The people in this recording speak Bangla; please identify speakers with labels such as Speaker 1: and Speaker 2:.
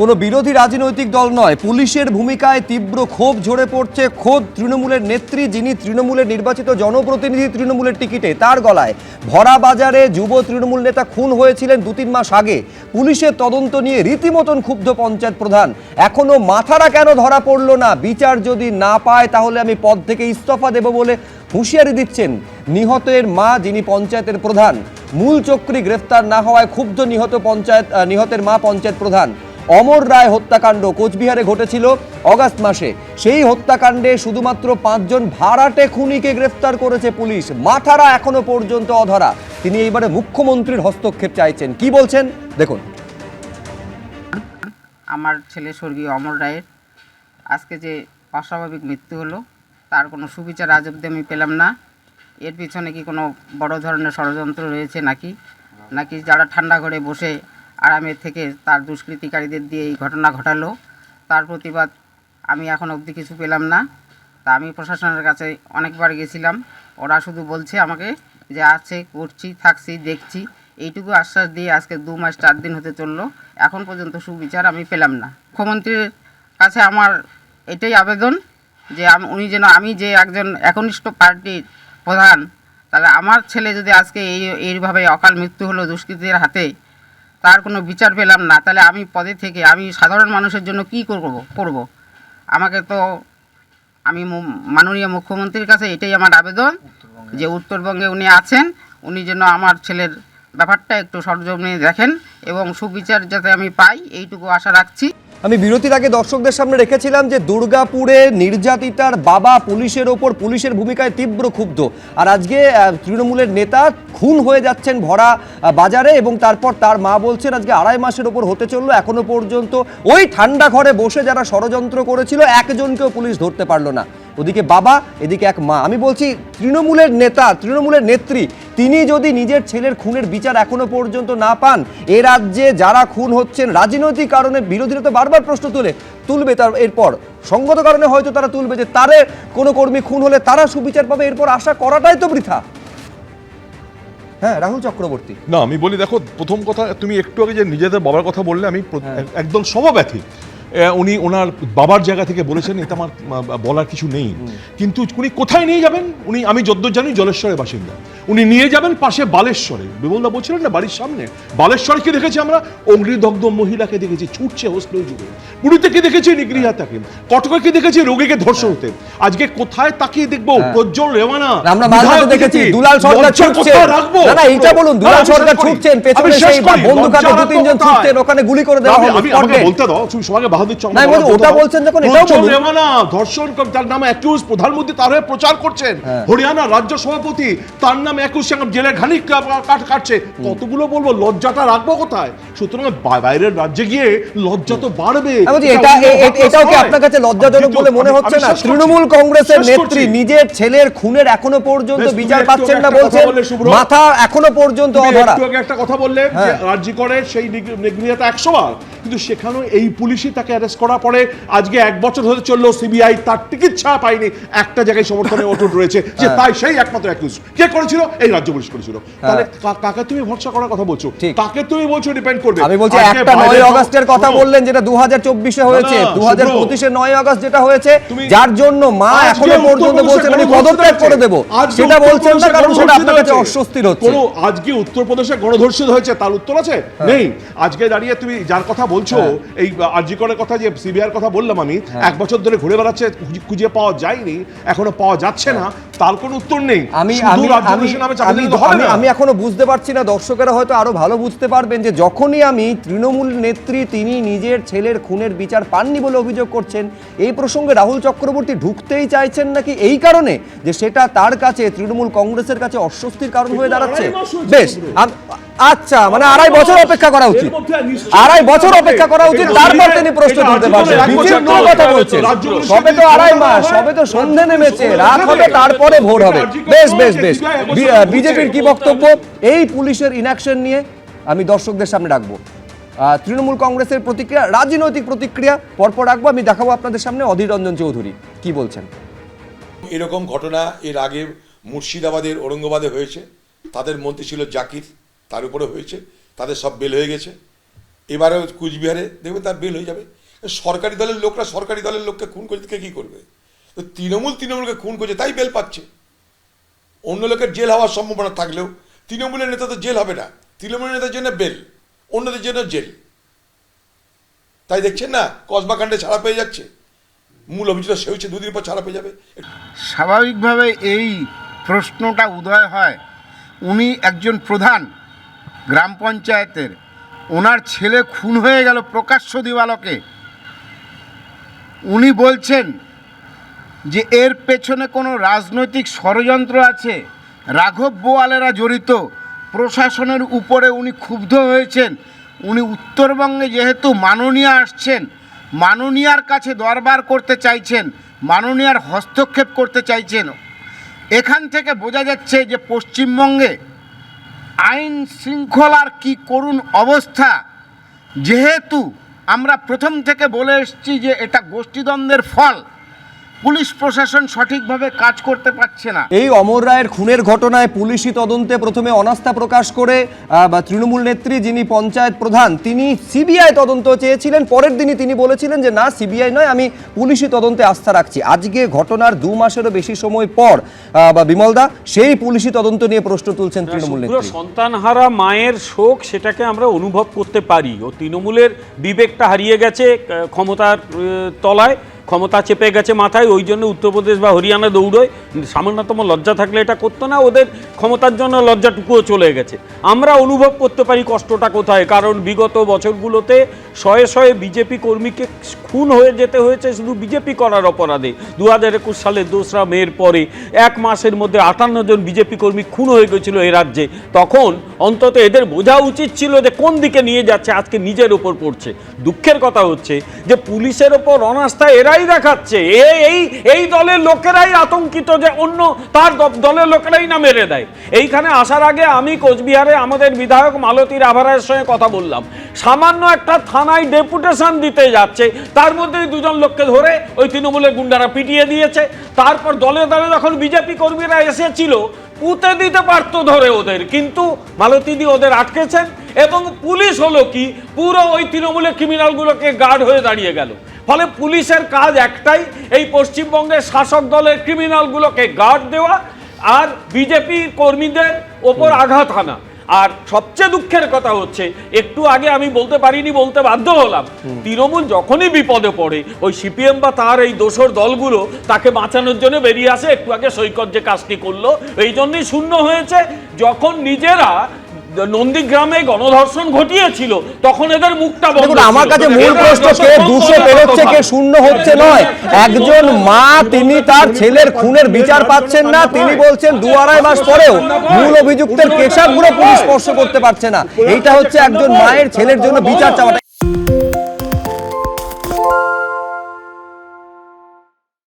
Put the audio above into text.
Speaker 1: কোনো বিরোধী রাজনৈতিক দল নয়, পুলিশের ভূমিকায় তীব্র ক্ষোভ ঝরে পড়ছে। খোদ তৃণমূলের নেত্রী, যিনি তৃণমূলের নির্বাচিত জনপ্রতিনিধি তৃণমূলের টিকিটে, তার গলায়। ভরা বাজারে যুব তৃণমূল নেতা খুন হয়েছিলেন দু তিন মাস আগে। পুলিশের তদন্ত নিয়ে রীতিমতন ক্ষুব্ধ পঞ্চায়েত প্রধান। এখনও মাথারা কেন ধরা পড়ল না? বিচার যদি না পায়, তাহলে আমি পদ থেকে ইস্তফা দেব বলে হুঁশিয়ারি দিচ্ছেন নিহতের মা, যিনি পঞ্চায়েতের প্রধান। মূল চক্রী গ্রেফতার না হওয়ায় ক্ষুব্ধ নিহত পঞ্চায়েত নিহতের মা পঞ্চায়েত প্রধান। অমর রায় হত্যাকাণ্ড কোচবিহারে ঘটেছিল অগাস্ট মাসে। সেই হত্যাকাণ্ডে শুধুমাত্র পাঁচজন ভাড়াটে খুনিকে গ্রেফতার করেছে পুলিশ। মাথারা এখনও পর্যন্ত অধরা। তিনি এইবারে মুখ্যমন্ত্রীর হস্তক্ষেপ চাইছেন। কি বলছেন? দেখুন।
Speaker 2: আমার ছেলে স্বর্গীয় অমর রায়ের আজকে যে অস্বাভাবিক মৃত্যু হলো, তার কোনো সুবিচার আজ অব্দি আমি পেলাম না। এর পিছনে কি কোনো বড় ধরনের ষড়যন্ত্র রয়েছে নাকি? নাকি যারা ঠান্ডা ঘরে বসে আরামের থেকে তার দুষ্কৃতিকারীদের দিয়ে এই ঘটনা ঘটালো। তার প্রতিবাদ আমি এখন অবধি কিছু পেলাম না। তা আমি প্রশাসনের কাছে অনেকবার গেছিলাম। ওরা শুধু বলছে আমাকে যে, আছে, করছি, থাকছি, দেখছি। এইটুকু আশ্বাস দিয়ে আজকে দু মাস, চার দিন হতে চলল। এখন পর্যন্ত সুবিচার আমি পেলাম না। মুখ্যমন্ত্রীর কাছে আমার এটাই আবেদন যে উনি যেন, আমি যে একজন একনিষ্ঠ পার্টির প্রধান, তাহলে আমার ছেলে যদি আজকে এই, এইভাবে অকাল মৃত্যু হলো দুষ্কৃতীদের হাতে তার কোনো বিচার পেলাম না। তাহলে আমি পদে থেকে আমি সাধারণ মানুষের জন্য কি করব করব? আমাকে তো আমি মাননীয় মুখ্যমন্ত্রীর কাছে এটাই আমার আবেদন যে উত্তরবঙ্গে উনি আছেন উনি যেন আমার ছেলের ব্যাপারটা একটু সরজমিনে দেখেন এবং সুবিচার যাতে আমি পাই এইটুকু আশা রাখছি।
Speaker 1: আমি বিরতির আগে দর্শকদের সামনে রেখেছিলাম যে দুর্গাপুরে নির্যাতিতার বাবা পুলিশের ওপর পুলিশের ভূমিকায় তীব্র ক্ষুব্ধ। আর আজকে তৃণমূলের নেতা খুন হয়ে যাচ্ছেন ভরা বাজারে এবং তারপর তার মা বলছেন, আজকে আড়াই মাসের ওপর হতে চলল, এখনও পর্যন্ত ওই ঠান্ডা ঘরে বসে যারা ষড়যন্ত্র করেছিল, একজনকেও পুলিশ ধরতে পারল না। ওদিকে বাবা, এদিকে এক মা। আমি বলছি, তৃণমূলের নেতা, তৃণমূলের নেত্রী তিনি যদি নিজের ছেলের খুনের বিচার এখনও পর্যন্ত না পান এ রাজ্যে যারা খুন হচ্ছেন রাজনৈতিক কারণে বিরোধীরা তো বারবার প্রশ্ন তুলে তুলবে তার এরপর। সঙ্গত কারণে হয়তো তারা তুলবে যে তারে কোনো কর্মী খুন হলে তারা সুবিচার পাবে এরপর আশা করাটাই তো বৃথা। হ্যাঁ রাহুল চক্রবর্তী।
Speaker 3: না আমি বলি দেখো প্রথম কথা তুমি একটু আগে যে নিজেদের বাবার কথা বললে আমি প্র- একদম সমব্যথী। উনি ওনার বাবার জায়গা থেকে বলেছেন এটা আমার বলার কিছু নেই। কিন্তু উনি কোথায় নিয়ে যাবেন? উনি আমি যদ্দূর জানি জলেশ্বরের বাসিন্দা। উনি নিয়ে যাবেন পাশে বালেশ্বরে। বিমলদা বলছিলেন না বাড়ির সামনে? বালেশ্বরে কি দেখেছি আমরা? অগ্নিদগ্ধ মহিলাকে দেখেছি ছুটছে হোস্টেল জুড়ে পুরীতে কি দেখেছি? নিগৃহাতাকে কটকে কি দেখেছি? রোগীকে ধর্ষণ হতে। আজকে কোথায় তাকিয়ে দেখব? প্রজ্জ্বল রেওয়ানা।
Speaker 1: আমরা দেখেছি। দুলাল সরকার
Speaker 3: রাখব?
Speaker 1: না বলুন দুলাল সরকার ছুটছেন পেছনে সেই বন্দুক হাতে দু তিনজন ছুটছেন ওখানে গুলি করে দেওয়া
Speaker 3: আমি-
Speaker 1: হলো।
Speaker 3: আমি আমাকে বলতে দাও তুমি সবাইকে বাহাদুর চন্দ্র
Speaker 1: না, বলছি, ওটা বলছেন যখন এটাও বলুন।
Speaker 3: রেওয়ানা ধর্ষণ তার নামে অ্যাকিউজ প্রধানমন্ত্রী তার হয়ে প্রচার করছেন।
Speaker 1: হ্যাঁ।
Speaker 3: হরিয়ানা রাজ্য সভাপতি তার নামে একুশ জেলের ঘানি কাটছে। কতগুলো বলব লজ্জাটা রাখব কোথায়? সুতরাং বাইরের রাজ্যে গিয়ে লজ্জা তো বাড়বে। এটা
Speaker 1: এটাও কি আপনার কাছে লজ্জাজনক বলে মনে হচ্ছে না? তৃণমূল কংগ্রেসের নেত্রী নিজের ছেলের খুনের এখনও পর্যন্ত বিচার পাচ্ছেন না বলছেন। মাথা এখনও পর্যন্ত অধরা।
Speaker 3: একটা কথা বললে যে
Speaker 1: হ্যাঁ।
Speaker 3: রাজ্যিকরের সেই নিগৃহীতা একশো বার। কিন্তু সেখানেও এই পুলিশই তাকে অ্যারেস্ট করার পরে আজকে এক বছর হতে চলল সিবিআই তার ছাড়া পায়নি। একটা জায়গায় সমর্থনে অটুট রয়েছে যে
Speaker 1: হ্যাঁ।
Speaker 3: তাই সেই একমাত্র অ্যাকিউজ কে করেছিল? এই রাজ্য পুলিশ করেছিল। তাহলে কাকে তুমি ভরসা করার কথা বলছো? কাকে তুমি বলছো ডিপেন্ড করবে?
Speaker 1: আমি বলছি একটা নয় অগস্টের কথা বললেন যেটা দু হাজার চব্বিশে হয়েছে। দু হাজার। পঁচিশের নয় আগস্ট যেটা হয়েছে যার জন্য মা এখনও পর্যন্ত বলছেন আমি পদত্যাগ করে। দেবো। সেটা বলছেন না কারণ সেটা আপনার কাছে অস্বস্তির হচ্ছে।
Speaker 3: কোনো আজকে উত্তরপ্রদেশে গণধর্ষিত হয়েছে তার উত্তর আছে?
Speaker 1: হ্যাঁ।
Speaker 3: নেই। আজকে দাঁড়িয়ে তুমি যার কথা বলছো এই আরজিকরের কথা যে সিবিআর কথা বললাম আমি
Speaker 1: হ্যাঁ।
Speaker 3: এক বছর ধরে ঘুরে বেড়াচ্ছে খুঁজে- পাওয়া যায়নি এখনও পাওয়া যাচ্ছে না তার কোনো উত্তর নেই।
Speaker 1: আমি আমি আমি এখনও বুঝতে পারছি না দর্শকেরা হয়তো আরও ভালো বুঝতে পারবেন যে যখনই আমি তৃণমূল নেত্রী তিনি নিজের ছেলের খুনের বিচার পাননি বলে অভিযোগ করছেন এই প্রসঙ্গে রাহুল চক্রবর্তী ঢুকতেই চাইছেন নাকি এই কারণে যে সেটা তার কাছে তৃণমূল কংগ্রেসের কাছে অস্বস্তির কারণ হয়ে দাঁড়াচ্ছে? বেশ আচ্ছা মানে আড়াই বছর অপেক্ষা করা উচিত। আড়াই বছর অপেক্ষা করা উচিত তারপর তিনি প্রশ্ন তুলতে পারবেন। কথা বলছেন। সবে তো আড়াই মাস সবে তো সন্ধে নেমেছে রাত হবে তারপরে ভোর হবে। বেশ বেশ বেশ। বিজেপির কি বক্তব্য? এই পুলিশের ইনঅ্যাকশন নিয়ে আমি দর্শকদের সামনে রাখব আহ, তৃণমূল কংগ্রেসের প্রতিক্রিয়া রাজনৈতিক প্রতিক্রিয়া পরপর রাখব আমি দেখাবো আপনাদের সামনে অধীর রঞ্জন চৌধুরী। কি বলছেন?
Speaker 4: এরকম ঘটনা এর আগে মুর্শিদাবাদের ঔরঙ্গাবাদে হয়েছে। তাদের মন্ত্রী ছিল জাকির। তার উপরে হয়েছে, তাদের সব বেল হয়ে গেছে। এবারেও কুচবিহারে দেখবে তার বেল হয়ে যাবে। সরকারি দলের লোকরা সরকারি দলের লোককে খুন করে কে কী করবে? তো তৃণমূল তৃণমূলকে খুন করছে, তাই বেল পাচ্ছে। অন্য লোকের জেল হওয়ার সম্ভাবনা থাকলেও তৃণমূলের নেতা তো জেল হবে না। তৃণমূলের নেতার জন্য বেল অন্যদের জন্য জেল। তাই দেখছেন না? কসবা কাণ্ডে ছাড়া পেয়ে যাচ্ছে। মূল অভিযোগ সে হচ্ছে, দুদিন পর ছাড়া পেয়ে যাবে।
Speaker 5: স্বাভাবিকভাবে এই প্রশ্নটা উদয় হয়। উনি একজন প্রধান। গ্রাম পঞ্চায়েতের। ওনার ছেলে খুন হয়ে গেল প্রকাশ্য দিবালকে। উনি বলছেন যে এর পেছনে কোনো রাজনৈতিক ষড়যন্ত্র আছে। রাঘব বোয়ালেরা জড়িত। প্রশাসনের উপরে উনি ক্ষুব্ধ হয়েছেন। উনি উত্তরবঙ্গে যেহেতু মাননীয়া আসছেন, মাননীয়ার কাছে দরবার করতে চাইছেন, মাননীয়ার হস্তক্ষেপ করতে চাইছেন। এখান থেকে বোঝা যাচ্ছে যে পশ্চিমবঙ্গে আইন শৃঙ্খলার কি করুণ অবস্থা? যেহেতু আমরা প্রথম থেকে বলে এসছি যে এটা গোষ্ঠীদ্বন্দ্বের ফল পুলিশ প্রশাসন সঠিকভাবে কাজ করতে পারছে না।
Speaker 1: এই অমর রায়ের খুনের ঘটনায় পুলিশি তদন্তে প্রথমে অনাস্থা প্রকাশ করে বা তৃণমূল নেত্রী যিনি পঞ্চায়েত প্রধান তিনি সিবিআই তদন্ত চেয়েছিলেন। পরের দিনই তিনি বলেছিলেন যে না সিবিআই নয় আমি পুলিশি তদন্তে আস্থা রাখছি। আজকে ঘটনার দু মাসেরও বেশি সময় পর বা বিমলদা সেই পুলিশি তদন্ত নিয়ে প্রশ্ন তুলছেন তৃণমূল নেত্রী।
Speaker 6: সন্তানহারা মায়ের শোক সেটাকে আমরা অনুভব করতে পারি। ও তৃণমূলের বিবেকটা হারিয়ে গেছে ক্ষমতার তলায়। ক্ষমতা চেপে গেছে মাথায়, ওই জন্য উত্তরপ্রদেশ বা হরিয়ানা দৌড়োয়। সামান্যতম লজ্জা থাকলে এটা করতো না। ওদের ক্ষমতার জন্য লজ্জাটুকুও চলে গেছে। আমরা অনুভব করতে পারি কষ্টটা কোথায়, কারণ বিগত বছরগুলোতে শয়ে শয়ে বিজেপি কর্মীকে খুন হয়ে যেতে হয়েছে শুধু বিজেপি করার অপরাধে। দু হাজার একুশ সালের দোসরা মেয়ের পরে এক মাসের মধ্যে আটান্ন জন বিজেপি কর্মী খুন হয়ে গেছিল এ রাজ্যে। তখন অন্তত এদের বোঝা উচিত ছিল যে কোন দিকে নিয়ে যাচ্ছে, আজকে নিজের ওপর পড়ছে। দুঃখের কথা হচ্ছে যে পুলিশের ওপর অনাস্থা এরাই দেখাচ্ছে। এই এই দলের লোকেরাই আতঙ্কিত যে অন্য তার দলের লোকেরাই না মেরে দেয়। এইখানে আসার আগে আমি কোচবিহারে আমাদের বিধায়ক মালতী রাভারের সঙ্গে কথা বললাম। সামান্য একটা থানায় ডেপুটেশন দিতে যাচ্ছে, তার মধ্যেই দুজন লোককে ধরে ওই তৃণমূলের গুন্ডারা পিটিয়ে দিয়েছে। তারপর দলে দলে যখন বিজেপি কর্মীরা এসেছিল, পুঁতে দিতে পারতো ধরে ওদের, কিন্তু মালতীদি ওদের আটকেছেন এবং পুলিশ হলো কি, পুরো ওই তৃণমূলের ক্রিমিনালগুলোকে গার্ড হয়ে দাঁড়িয়ে গেল। ফলে পুলিশের কাজ একটাই, এই পশ্চিমবঙ্গের শাসক দলের ক্রিমিনালগুলোকে গার্ড দেওয়া আর বিজেপি কর্মীদের ওপর আঘাত হানা। আর সবচেয়ে দুঃখের কথা হচ্ছে একটু আগে আমি বলতে পারিনি বলতে বাধ্য হলাম। তৃণমূল যখনই বিপদে পড়ে ওই সিপিএম বা তার এই দোষর দলগুলো তাকে বাঁচানোর জন্য বেরিয়ে আসে। একটু আগে সৈকত যে কাজটি করল এই জন্যই শূন্য হয়েছে। যখন নিজেরা নন্দীগ্রামে গণধর্ষণ ঘটিয়েছিল তখন এদের মুখটা বন্ধ
Speaker 1: আমার কাছে মূল প্রশ্ন কে দুশো পেরোচ্ছে কে। শূন্য হচ্ছে নয়? একজন মা তিনি তার ছেলের খুনের বিচার পাচ্ছেন না তিনি বলছেন দু আড়াই মাস পরেও মূল অভিযুক্তের কেশাবগুলো পুলিশ স্পর্শ করতে পারছে না। এইটা হচ্ছে একজন মায়ের ছেলের জন্য বিচার চাওয়াটা।